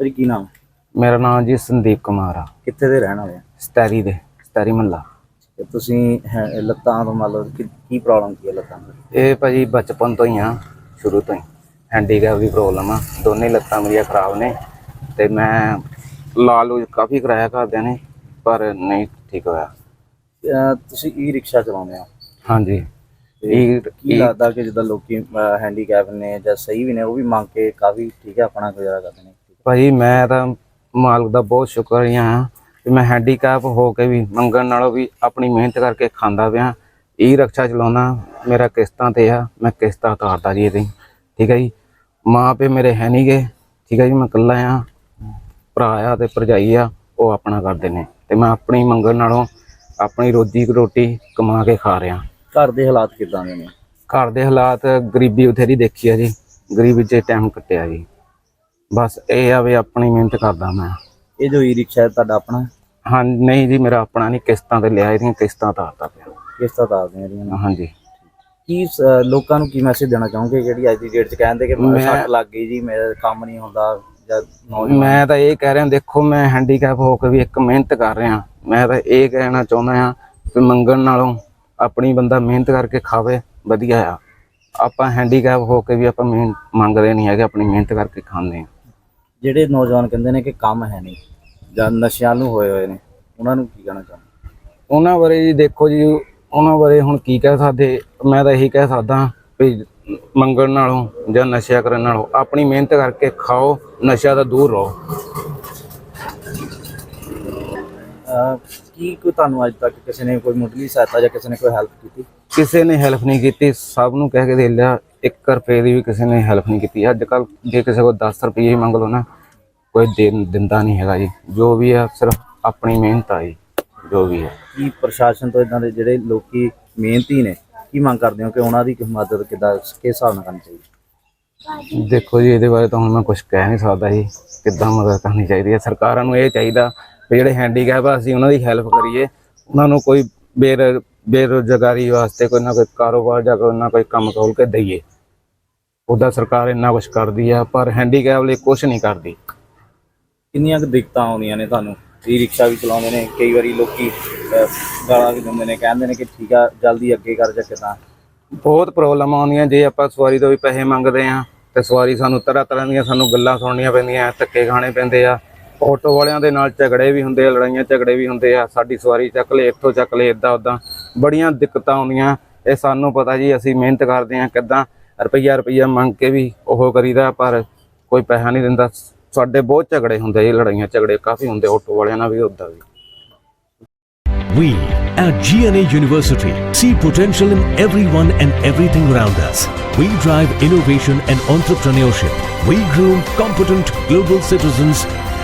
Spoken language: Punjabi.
ਤੇਰੀ ਕੀ ਨਾਮ? ਮੇਰਾ ਨਾਮ ਜੀ ਸੰਦੀਪ ਕੁਮਾਰ ਆ। ਕਿੱਥੇ ਦੇ ਰਹਿਣ ਵਾਲੇ ਆ? ਸਟੈਰੀ ਦੇ ਸਟੈਰੀ ਮੱਲਾ। ਤੇ ਤੁਸੀਂ ਹੈ- ਲੱਤਾਂ ਤੋਂ ਮੰਨ ਲਓ ਕਿ ਕੀ ਪ੍ਰੋਬਲਮ ਕੀ ਹੈ ਲੱਤਾਂ ਦੀ? ਇਹ ਭਾਜੀ ਬਚਪਨ ਤੋਂ ਹੀ ਆ ਸ਼ੁਰੂ ਤੋਂ ਹੀ। ਹੈਂਡੀਕੈਪ ਦੀ ਪ੍ਰੋਬਲਮ ਆ। ਦੋਨੇ ਲੱਤਾਂ ਮੇਰੀਆਂ ਖਰਾਬ ਨੇ ਤੇ ਮੈਂ ਲਾਲੂ ਕਾਫੀ ਕਰਾਇਆ ਘਰਦਿਆਂ ਨੇ ਪਰ ਨਹੀਂ ਠੀਕ ਹੋਇਆ। ਅਹ ਤੁਸੀਂ ਈ ਰਿਕਸ਼ਾ ਚਲਾਉਂਦੇ ਆ ਹਾਂਜੀ। ਇਹ ਕੀ ਲੱਗਦਾ ਕਿ ਜਿੱਦਾਂ ਲੋਕੀ ਹੈਂਡੀਕੈਪ ਨੇ ਜਾਂ ਸਹੀ ਵੀ ਨੇ ਉਹ ਵੀ ਮੰਗ ਕੇ ਕਾਫੀ ਠੀਕ ਹੈ ਆਪਣਾ ਗੁਜ਼ਾਰਾ ਕਰਦੇ ਨੇ? ਭਾਜੀ ਮੈਂ ਤਾਂ ਮਾਲਕ ਦਾ ਬਹੁਤ ਸ਼ੁਕਰੀਆ ਹਾਂ ਕਿ ਮੈਂ ਹੈਂਡੀਕੈਪ ਹੋ ਕੇ ਵੀ ਮੰਗਣ ਨਾਲੋਂ ਵੀ ਆਪਣੀ ਮਿਹਨਤ ਕਰਕੇ ਖਾਂਦਾ ਪਿਆ। ਈ ਰਕਸ਼ਾ ਚਲਾਉਣਾ ਮੇਰਾ ਕਿਸ਼ਤਾਂ ਤੇ ਆ ਮੈਂ ਕਿਸ਼ਤਾਂ ਉਤਾਰਦਾ ਜੀ ਇਹਦੀ। ਠੀਕ ਹੈ ਜੀ? ਮਾਂ ਪਿਓ ਮੇਰੇ ਹੈ ਨਹੀਂਗੇ ਠੀਕ ਹੈ ਜੀ? ਮੈਂ ਇਕੱਲਾ ਆ। ਭਰਾ ਆ ਤੇ ਭਰਜਾਈ ਆ ਉਹ ਆਪਣਾ ਕਰਦੇ ਨੇ। ਤੇ ਮੈਂ ਆਪਣੀ ਮੰਗਣ ਨਾਲੋਂ ਆਪਣੀ ਰੋਜੀ ਰੋਟੀ ਕਮਾ ਕੇ ਖਾ ਰਿਹਾ। ਘਰ ਦੇ ਹਾਲਾਤ ਕਿਦਾਂ ਦੇ ਨੇ? ਘਰ ਦੇ ਹਾਲਾਤ ਗਰੀਬੀ ਬਥੇਰੀ ਦੇਖੀ ਆ ਜੀ। ਗਰੀਬੀ 'ਚ ਟਾਈਮ ਕੱਟਿਆ ਜੀ। ਬਸ ਇਹ ਆ ਵੀ ਆਪਣੀ ਮਿਹਨਤ ਕਰਦਾ ਮੈਂ। ਇਹ ਜੋ ਈ ਰਿਕਸ਼ਾ ਹੈ ਤੁਹਾਡਾ ਆਪਣਾ? ਹਾਂ ਨਹੀਂ ਜੀ ਮੇਰਾ ਆਪਣਾ ਨਹੀਂ ਕਿਸ਼ਤਾਂ ਤੇ ਲਿਆ ਇਹਦੀਆਂ ਕਿਸ਼ਤਾਂ ਤਾਰਦਾ ਪਿਆ। ਕਿਸ ਤਰ੍ਹਾਂ ਦੱਸਦੇ ਆ ਇਹਦੀਆਂ। ਹਾਂਜੀ। ਕੀ ਸ- ਲੋਕਾਂ ਨੂੰ ਕੀ ਮੈਸੇਜ ਦੇਣਾ ਚਾਹੋਗੇ ਜਿਹੜੀ ਅੱਜ ਦੀ ਡੇਟ 'ਚ ਕਹਿੰਦੇ ਕਿ ਮੈਂ- ਸੱਟ ਲੱਗ ਗਈ ਜੀ ਮੇਰਾ ਕੰਮ ਨਹੀਂ ਹੁੰਦਾ ਜਾਂ ਨੌਜਵਾਨ ਮੈਂ ਤਾਂ ਇਹ ਕਹਿ ਰਿਹਾ ਦੇਖੋ ਮੈਂ ਹੈਂਡੀਕੈਪ ਹੋ ਕੇ ਵੀ ਇੱਕ ਮਿਹਨਤ ਕਰ ਰਿਹਾ। ਮੈਂ ਤਾਂ ਇਹ ਕਹਿਣਾ ਚਾਹੁੰਦਾ ਆ ਕਿ ਮੰਗਣ ਨਾਲੋਂ ਆਪਣੀ ਬੰਦਾ ਮਿਹਨਤ ਕਰਕੇ ਖਾਵੇ ਵਧੀਆ ਆ। ਆਪਾਂ ਹੈਂਡੀਕੈਪ ਹੋ ਕੇ ਵੀ ਆਪਾਂ ਮਿਹਨਤ ਮੰਗਦੇ ਨਹੀਂ ਹੈਗੇ ਆਪਣੀ ਮਿਹਨਤ ਕਰਕੇ ਖਾਂਦੇ ਆ ਜਿਹੜੇ ਨੌਜਵਾਨ ਕਹਿੰਦੇ ਨੇ ਕਿ ਕੰਮ ਹੈ ਨਹੀਂ ਜਾਂ ਨਸ਼ਿਆਂ ਨੂੰ ਹੋਏ ਹੋਏ ਨੇ ਉਹਨਾਂ ਨੂੰ ਕੀ ਕਹਿਣਾ ਚਾਹੁੰਦੇ? ਉਹਨਾਂ ਬਾਰੇ ਜੀ ਦੇਖੋ ਜੀ ਉਹਨਾਂ ਬਾਰੇ ਹੁਣ ਕੀ ਕਹਿ ਸਕਦੇ? ਮੈਂ ਤਾਂ ਇਹੀ ਕਹਿ ਸਕਦਾ ਵੀ ਮੰਗਣ ਨਾਲੋਂ ਜਾਂ ਨਸ਼ਾ ਕਰਨ ਨਾਲੋਂ ਆਪਣੀ ਮਿਹਨਤ ਕਰਕੇ ਖਾਓ ਨਸ਼ਾ ਤੋਂ ਦੂਰ ਰਹੋ। ਕੀ ਕੋਈ ਤੁਹਾਨੂੰ ਅੱਜ ਤੱਕ ਕਿਸੇ ਨੇ ਕੋਈ ਮੁੱਢਲੀ ਸਹਾਇਤਾ ਜਾਂ ਕਿਸੇ ਨੇ ਕੋਈ ਹੈਲਪ ਕੀਤੀ? ਕਿਸੇ ਨੇ ਹੈਲਪ ਨਹੀਂ ਕੀਤੀ ਸਭ ਨੂੰ ਕਹਿ ਕੇ ਦੇ ਲਿਆ 1 ਰੁਪਏ ਦੀ ਵੀ ਕਿਸੇ ਨੇ ਹੈਲਪ ਨਹੀਂ ਕੀਤੀ। ਅੱਜ ਕੱਲ ਜੇ ਕਿਸੇ ਕੋਲ 10 ਰੁਪਏ ਹੀ ਮੰਗ ਲਓ ਨਾ ਕੋਈ ਦੇ- ਦਿੰਦਾ ਨਹੀਂ ਹੈਗਾ ਜੀ। ਜੋ ਵੀ ਆ ਸਿਰਫ ਆਪਣੀ ਮਿਹਨਤ ਆ ਜੀ ਜੋ ਵੀ ਹੈ ਕੀ ਪ੍ਰਸ਼ਾਸਨ ਤੋਂ ਇਦਾਂ ਦੇ ਜਿਹੜੇ ਲੋਕੀ ਮਿਹਨਤੀ ਨੇ ਕੀ ਮੰਗ ਕਰਦੇ ਹੋ ਕਿ ਉਹਨਾਂ ਦੀ ਮਦਦ ਕਿੱਦਾਂ ਕਿਸ ਹਿਸਾਬ ਨਾਲ ਕਰਨੀ ਚਾਹੀਦੀ? ਦੇਖੋ ਜੀ ਇਹਦੇ ਬਾਰੇ ਤਾਂ ਹੁਣ ਮੈਂ ਕੁਝ ਕਹਿ ਨਹੀਂ ਸਕਦਾ ਜੀ ਕਿੱਦਾਂ ਮਦਦ ਕਰਨੀ ਚਾਹੀਦੀ ਹੈ। ਸਰਕਾਰਾਂ ਨੂੰ ਇਹ ਚਾਹੀਦਾ ਵੀ ਜਿਹੜੇ ਹੈਂਡੀਕੈਪ ਆ ਅਸੀਂ ਉਹਨਾਂ ਦੀ ਹੈਲਪ ਕਰੀਏ। ਉਹਨਾਂ ਨੂੰ ਕੋਈ ਬੇਰ ਬੇਰੁਜ਼ਗਾਰੀ ਵਾਸਤੇ ਕੋਈ ਨਾ ਕੋਈ ਕਾਰੋਬਾਰ ਜਾਂ ਕੋਈ ਨਾ ਕੋਈ ਕੰਮ ਖੋਲ ਕੇ ਦਈਏ। ਉਹਦਾ ਸਰਕਾਰ ਇੰਨਾ ਕੁਝ ਕਰਦੀ ਆ ਪਰ ਹੈਂਡੀਕੈਪ ਲਈ ਕੁਝ ਨਹੀਂ ਕਰਦੀ। ਕਿੰਨੀਆਂ ਕੁ ਦਿੱਕਤਾਂ ਆਉਂਦੀਆਂ ਨੇ ਤੁਹਾਨੂੰ? ਈ ਰਿਕਸ਼ਾ ਵੀ ਚਲਾਉਂਦੇ ਨੇ ਕਈ ਵਾਰੀ ਲੋਕੀ ਗਾਲਾਂ ਵੀ ਦਿੰਦੇ ਨੇ ਕਹਿੰਦੇ ਨੇ ਕਿ ਠੀਕ ਆ ਜਲਦੀ ਅੱਗੇ ਕਰ ਜਾ ਕਿਦਾਂ ਬਹੁਤ ਪ੍ਰੋਬਲਮ ਆਉਂਦੀਆਂ ਜੇ ਆਪਾਂ ਸਵਾਰੀ ਤੋਂ ਵੀ ਪੈਸੇ ਮੰਗਦੇ ਆ ਤੇ ਸਵਾਰੀ ਸਾਨੂੰ ਤਰ੍ਹਾਂ ਤਰ੍ਹਾਂ ਦੀਆਂ ਸਾਨੂੰ ਗੱਲਾਂ ਸੁਣਨੀਆਂ ਪੈਂਦੀਆਂ ਧੱਕੇ ਖਾਣੇ ਪੈਂਦੇ ਆ। ਆਟੋ ਵਾਲਿਆਂ ਦੇ ਨਾਲ ਝਗੜੇ ਵੀ ਹੁੰਦੇ ਆ, ਲੜਾਈਆਂ ਝਗੜੇ ਵੀ ਹੁੰਦੇ ਆ, ਸਾਡੀ ਸਵਾਰੀ ਚੱਕ ਲੈ, ਇੱਥੋਂ ਚੱਕ ਲੈ ਇਦਾਂ ਉਦਾਂ ਬੜੀਆਂ ਦਿੱਕਤਾਂ ਆਉਂਦੀਆਂ ਇਹ ਸਾਨੂੰ ਪਤਾ ਜੀ, ਅਸੀਂ ਮਿਹਨਤ ਕਰਦੇ ਆ ਕਿਦਾਂ ਰੁਪਈਆ ਰੁਪਈਆ ਮੰਗ ਕੇ ਵੀ ਉਹ ਕਰੀਦਾ, ਪਰ ਕੋਈ ਪੈਸਾ ਨਹੀਂ ਦਿੰਦਾ ਸਾਡੇ ਬਹੁਤ ਝਗੜੇ ਹੁੰਦੇ ਜੀ, ਲੜਾਈਆਂ ਝਗੜੇ ਕਾਫੀ ਹੁੰਦੇ ਆਟੋ ਵਾਲਿਆਂ ਨਾਲ ਵੀ ਉੱਦਾਂ ਵੀ We at GNA University see potential in everyone and everything around us. We drive innovation and entrepreneurship. We groom competent global citizens